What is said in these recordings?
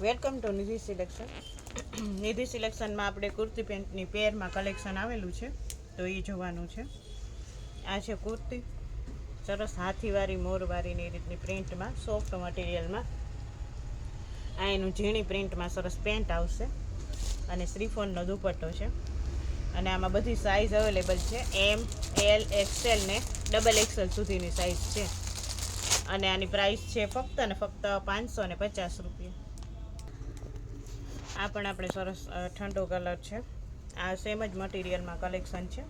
Welcome to Nidhi selection. Nidhi સિલેક્શનમાં આપણે kurti પેન્ટની પેરમાં collection આવેલું છે, તો એ જોવાનું છે. આ છે કુર્તી. સરસ હાથીવાળી, મોરવાળીની રીતની પ્રિન્ટમાં, સોફ્ટ મટીરિયલમાં. આ એનું ઝીણી પ્રિન્ટમાં સરસ પેન્ટ આવશે અને શ્રીફોનનો દુપટ્ટો છે. અને આમાં બધી સાઇઝ અવેલેબલ છે. એમ એલ એક્સેલ ને ડબલ એક્સેલ સુધીની સાઇઝ છે. અને આની પ્રાઇસ છે ફક્ત ને ફક્ત પાંચસો ને પચાસ રૂપિયા. આ પણ આપણે સરસ ઠંડો કલર છે. આ સેમ જ મટીરિયલમાં કલેક્શન છે.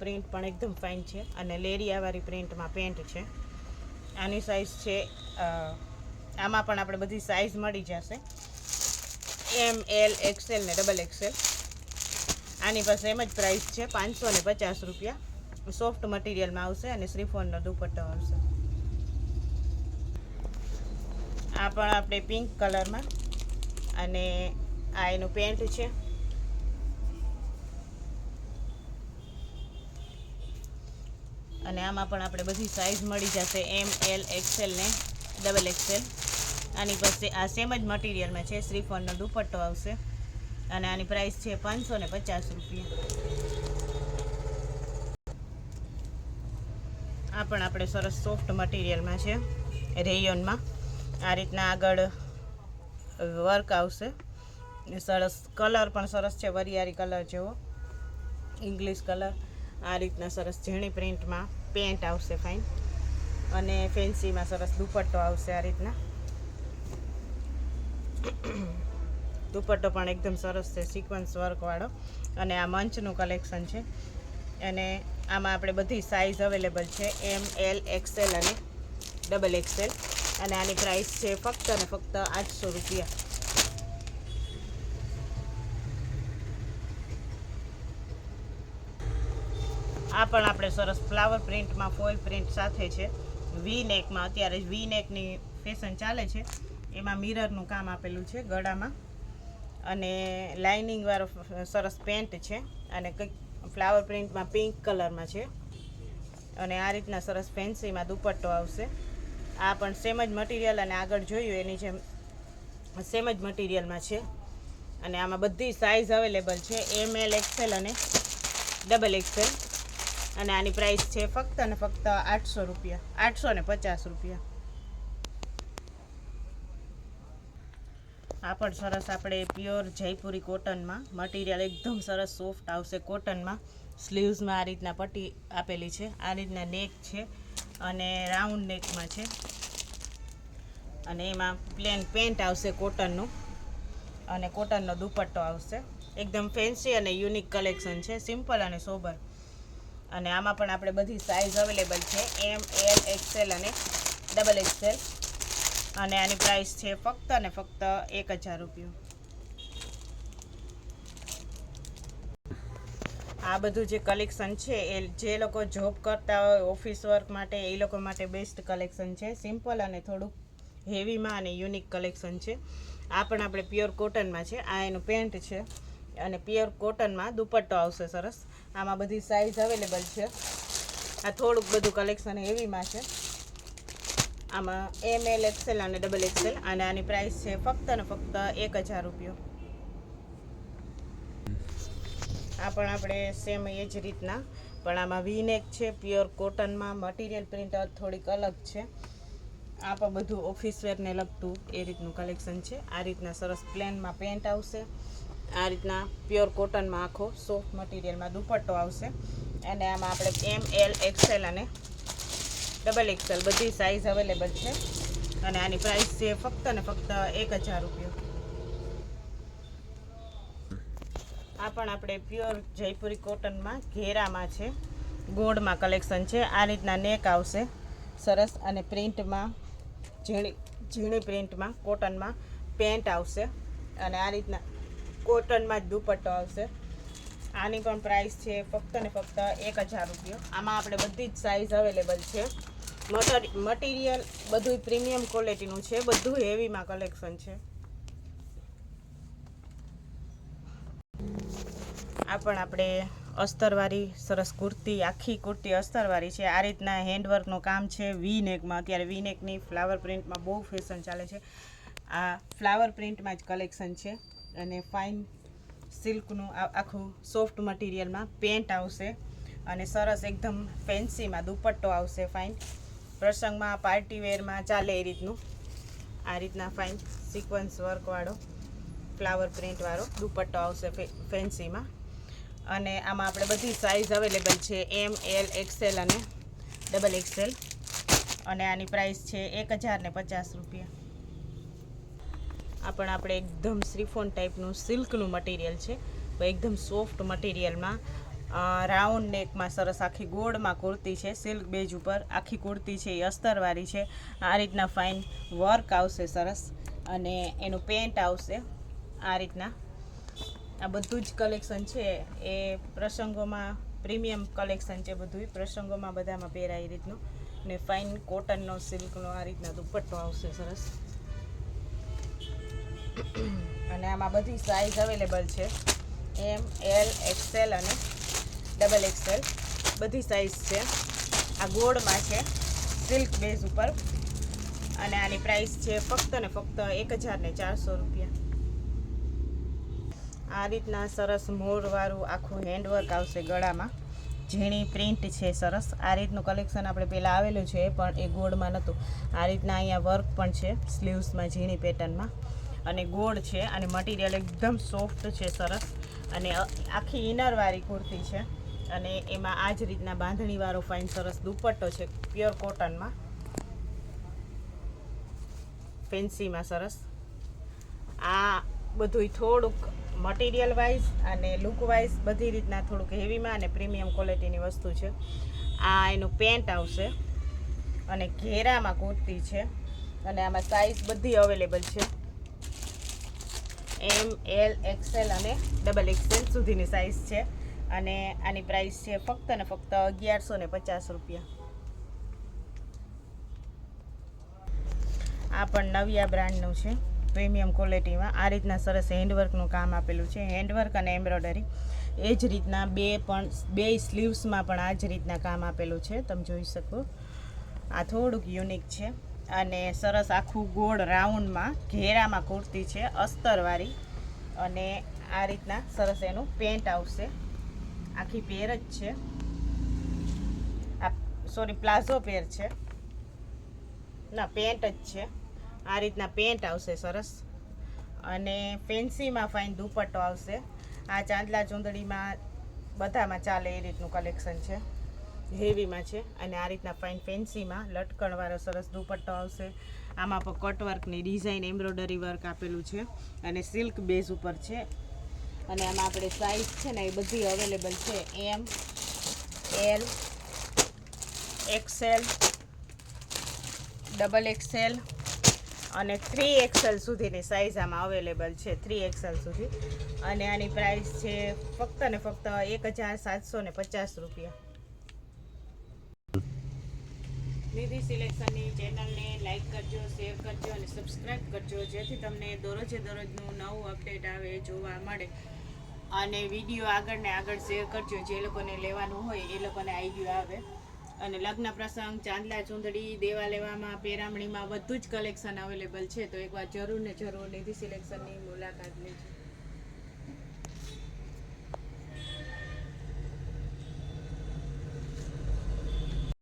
પ્રિન્ટ પણ એકદમ ફાઇન છે અને લેરિયાવાળી પ્રિન્ટમાં પેન્ટ છે. આની સાઇઝ છે આમાં પણ આપણે બધી સાઇઝ મળી જશે. એમ એલ એક્સેલ ને ડબલ એક્સેલ આની પાસે એમ જ પ્રાઇસ છે, પાંચસો ને પચાસ રૂપિયા. સોફ્ટ મટીરિયલમાં આવશે અને શ્રીફોનનો દુપટ્ટો આવશે. આ પણ આપણે પિંક કલરમાં અને આ એનું પેન્ટ છે. અને આમાં પણ આપણે બધી સાઇઝ મળી જશે એમ એલ એક્સેલ ને ડબલ એક્સેલ આની પાસે આ સેમ જ મટીરિયલમાં છે શ્રીફોનનો દુપટ્ટો આવશે. અને આની પ્રાઇસ છે પાંચસો ને પચાસ રૂપિયા. આ પણ આપણે સરસ સોફ્ટ મટીરિયલમાં છે રેયોનમાં આ રીતના આગળ વર્ક આવશે. ને સરસ કલર પણ સરસ છે, વરિયાળી કલર જેવો. English colour. આ રીતના સરસ ઝીણી પ્રિન્ટમાં પેન્ટ આવશે ફાઇન અને ફેન્સીમાં સરસ દુપટ્ટો આવશે આ રીતના. દુપટ્ટો પણ એકદમ સરસ છે સિક્વન્સ વર્કવાળો અને આ મંચનું કલેક્શન છે. અને આમાં આપણે બધી સાઇઝ અવેલેબલ છે એમ એલ એક્સેલ અને ડબલ એક્સેલ અને આની પ્રાઇસ છે ફક્ત અને ફક્ત આઠસો રૂપિયા. આ પણ આપણે સરસ ફ્લાવર પ્રિન્ટમાં ફોઇલ પ્રિન્ટ સાથે છે. વી નેકમાં અત્યારે વી નેકની ફેશન ચાલે છે. એમાં મિરરનું કામ આપેલું છે ગળામાં. અને લાઇનિંગવાળો સરસ પેન્ટ છે. અને કંઈક ફ્લાવર પ્રિન્ટમાં પિંક કલરમાં છે. અને આ રીતના સરસ ફેન્સીમાં દુપટ્ટો આવશે. આ પણ સેમ જ મટીરિયલ અને આગળ જોયું, એની જેમ સેમ જ મટીરિયલમાં છે. અને આમાં બધી સાઇઝ અવેલેબલ છે. એમ એલ એક્સેલ અને ડબલ એક્સેલ અને આની પ્રાઇસ છે ફક્ત અને ફક્ત આઠસો રૂપિયા. આઠસો ને પચાસ રૂપિયા. આ પણ સરસ આપણે પ્યોર જયપુરી કોટનમાં. મટીરિયલ એકદમ સરસ સોફ્ટ આવશે કોટનમાં. સ્લીવ્સમાં આ રીતના પટ્ટી આપેલી છે. આ રીતના નેક છે અને રાઉન્ડ નેકમાં છે. અને એમાં પ્લેન પેન્ટ આવશે કોટનનું. અને કોટનનો દુપટ્ટો આવશે. એકદમ ફેન્સી અને યુનિક કલેક્શન છે. સિમ્પલ અને સોબર અને આમાં પણ આપણે બધી સાઇઝ અવેલેબલ છે. એમ એલ એક્સેલ અને ડબલ એક્સેલ અને આની પ્રાઇસ છે ફક્ત અને ફક્ત એક હજાર રૂપિયા. આ બધું જે કલેક્શન છે, એ જે લોકો જોબ કરતા હોય ઓફિસ વર્ક માટે, એ લોકો માટે બેસ્ટ કલેક્શન છે. સિમ્પલ અને થોડુંક હેવીમાં અને યુનિક કલેક્શન છે. આ પણ આપણે પ્યોર કોટનમાં છે. આ એનું પેન્ટ છે. અને પ્યોર કોટનમાં દુપટ્ટો આવશે સરસ. આમાં બધી સાઇઝ અવેલેબલ છે. આ થોડુંક બધું કલેક્શન હેવીમાં છે. આમાં એમ એલ એક્સેલ અને ડબલ એક્સેલ અને આની પ્રાઇસ છે ફક્ત ને ફક્ત એક હજાર રૂપિયો. આ પણ આપણે સેમ એ જ રીતના. પણ આમાં વીનેક છે પ્યોર કોટનમાં મટીરિયલ પ્રિન્ટ થોડીક અલગ છે. આ પણ બધું ઓફિસ વેરને લગતું એ રીતનું કલેક્શન છે. આ રીતના સરસ પ્લેનમાં પેન્ટ આવશે. આ રીતના પ્યોર કોટનમાં આખો સોફ્ટ મટીરિયલમાં દુપટ્ટો આવશે. અને આમાં આપણે એમ, એલ એક્સેલ અને ડબલ એક્સેલ બધી સાઇઝ અવેલેબલ છે. અને આની પ્રાઇસ છે ફક્ત ને ફક્ત એક હજાર રૂપિયા. આ પણ આપણે પ્યોર જયપુરી કોટનમાં ઘેરામાં છે. ગોળમાં કલેક્શન છે. આ રીતના નેક આવશે. સરસ. અને પ્રિન્ટમાં ઝીણી ઝીણી પ્રિન્ટમાં કોટનમાં પેન્ટ આવશે. અને આ રીતના કોટનમાં જ દુપટ્ટો આવશે. આની પણ પ્રાઇસ છે ફક્ત ને ફક્ત એક હજાર રૂપિયા. આમાં આપણે બધી જ સાઇઝ અવેલેબલ છે. મટીરિયલ બધું પ્રીમિયમ ક્વોલિટીનું છે. બધું હેવીમાં કલેક્શન છે. આ પણ આપણે અસ્તરવાળી સરસ કુર્તી, આખી કુર્તી અસ્તરવાળી છે. આ રીતના હેન્ડવર્કનું કામ છે વી નેકમાં અત્યારે વી નેકની ફ્લાવર પ્રિન્ટમાં બહુ ફેશન ચાલે છે. આ ફ્લાવર પ્રિન્ટમાં જ કલેક્શન છે. અને ફાઇન સિલ્કનું આખું સોફ્ટ મટીરિયલમાં પેન્ટ આવશે અને સરસ એકદમ ફેન્સીમાં દુપટ્ટો આવશે ફાઇન પ્રસંગમાં પાર્ટી વેરમાં ચાલે એ રીતનું. આ રીતના ફાઇન સિક્વન્સ વર્કવાળો ફ્લાવર પ્રિન્ટવાળો દુપટ્ટો આવશે ફેન્સીમાં અને આમાં આપણે બધી સાઇઝ અવેલેબલ છે એમ એલ એક્સેલ અને ડબલ એક્સેલ અને આની પ્રાઇસ છે એક હજાર પચાસ રૂપિયા. આ પણ આપણે એકદમ શ્રીફોન ટાઈપનું સિલ્કનું મટીરિયલ છે. એકદમ સોફ્ટ મટીરિયલમાં રાઉન્ડ નેકમાં સરસ આખી ગોળમાં કુર્તી છે સિલ્ક બેજ ઉપર આખી કુર્તી છે, એ અસ્તરવાળી છે. આ રીતના ફાઇન વર્ક આવશે સરસ. અને એનું પેન્ટ આવશે આ રીતના. આ બધું જ કલેક્શન છે. એ પ્રસંગોમાં પ્રીમિયમ કલેક્શન છે બધું. પ્રસંગોમાં બધામાં પહેરાય એ રીતનું. ને ફાઇન કોટનનો સિલ્કનો આ રીતના દુપટ્ટો આવશે સરસ. અને આમાં બધી સાઇઝ અવેલેબલ છે. એમ એલ એક્સેલ અને ડબલ એક્સેલ બધી સાઇઝ છે. આ ગોળમાં છે સિલ્ક બેઝ ઉપર. અને આની પ્રાઇસ છે ફક્ત ને ફક્ત એક હજાર ને ચારસો રૂપિયા. આ રીતના સરસ મોરવાળું આખું હેન્ડવર્ક આવશે ગળામાં. ઝીણી પ્રિન્ટ છે સરસ. આ રીતનું કલેક્શન આપણે પહેલાં આવેલું છે, પણ એ ગોળમાં નહોતું. આ રીતના અહીંયા વર્ક પણ છે સ્લીવ્સમાં ઝીણી પેટર્નમાં અને ગોળ છે અને મટીરિયલ એકદમ સોફ્ટ છે, સરસ. અને આખી ઇનરવાળી કુર્તી છે. અને એમાં આ જ રીતના બાંધણીવાળો ફાઇન સરસ દુપટ્ટો છે પ્યોર કોટનમાં ફેન્સીમાં સરસ. આ બધુંય થોડુંક મટીરિયલ વાઇઝ અને લુક વાઇઝ બધી રીતના થોડુંક હેવીમાં અને પ્રીમિયમ ક્વોલિટીની વસ્તુ છે. આ એનું પેન્ટ આવશે. અને ઘેરામાં કુર્તી છે. અને આમાં સાઇઝ બધી અવેલેબલ છે. એમ એલ એક્સેલ અને ડબલ એક્સેલ સુધીની સાઇઝ છે. અને આની પ્રાઇસ છે ફક્ત ને ફક્ત અગિયારસો ને પચાસ રૂપિયા. આ પણ નવિયા બ્રાન્ડનું છે. પ્રીમિયમ ક્વોલિટીમાં આ રીતના સરસ હેન્ડવર્કનું કામ આપેલું છે. હેન્ડવર્ક અને એમ્બ્રોઇડરી એ જ રીતના બે પણ, બે સ્લીવ્સમાં પણ આ જ રીતના કામ આપેલું છે. તમે જોઈ શકો. આ થોડુંક યુનિક છે. અને સરસ આખું ગોળ રાઉન્ડમાં ઘેરામાં કુર્તી છે, અસ્તરવાળી. અને આ રીતના સરસ એનું પેન્ટ આવશે. આખી પેર જ છે. આ સોરી પ્લાઝો પેર છે. ના પેન્ટ જ છે. આ રીતના પેન્ટ આવશે સરસ. અને ફેન્સીમાં ફાઇન દુપટ્ટો આવશે. આ ચાંદલા ચૂંદડીમાં બધામાં ચાલે એ રીતનું કલેક્શન છે. હેવીમાં છે અને આ રીતના ફાઇન ફેન્સીમાં લટકણવાળો સરસ દુપટ્ટો આવશે. આમાં પણ કટવર્કની ડિઝાઇન એમ્બ્રોડરી વર્ક આપેલું છે અને સિલ્ક બેઝ ઉપર છે. અને આમાં આપણે સાઇઝ છે ને એ બધી અવેલેબલ છે. M L XL double XL અને થ્રી એક્સેલ સુધીની સાઇઝ આમાં અવેલેબલ છે થ્રી એક્સેલ સુધી. અને આની પ્રાઇસ છે ફક્ત ને ફક્ત એક હજાર સાતસો ને પચાસ રૂપિયા. નિધિ સિલેક્શનની ચેનલને લાઇક કરજો, શેર કરજો અને સબસ્ક્રાઈબ કરજો. જેથી તમને દરરોજે દરરોજનું નવું અપડેટ આવે, જોવા મળે. અને વીડિયો આગળ ને આગળ શેર કરજો. જે લોકોને લેવાનું હોય એ લોકોને આઈડિયો આવે. અને લગ્ન પ્રસંગ, ચાંદલા ચૂંદડી, દેવા લેવામાં, પેરામણીમાં બધું જ કલેક્શન અવેલેબલ છે. તો એકવાર જરૂર ને જરૂર નિધિ સિલેક્શનની મુલાકાત લેજો.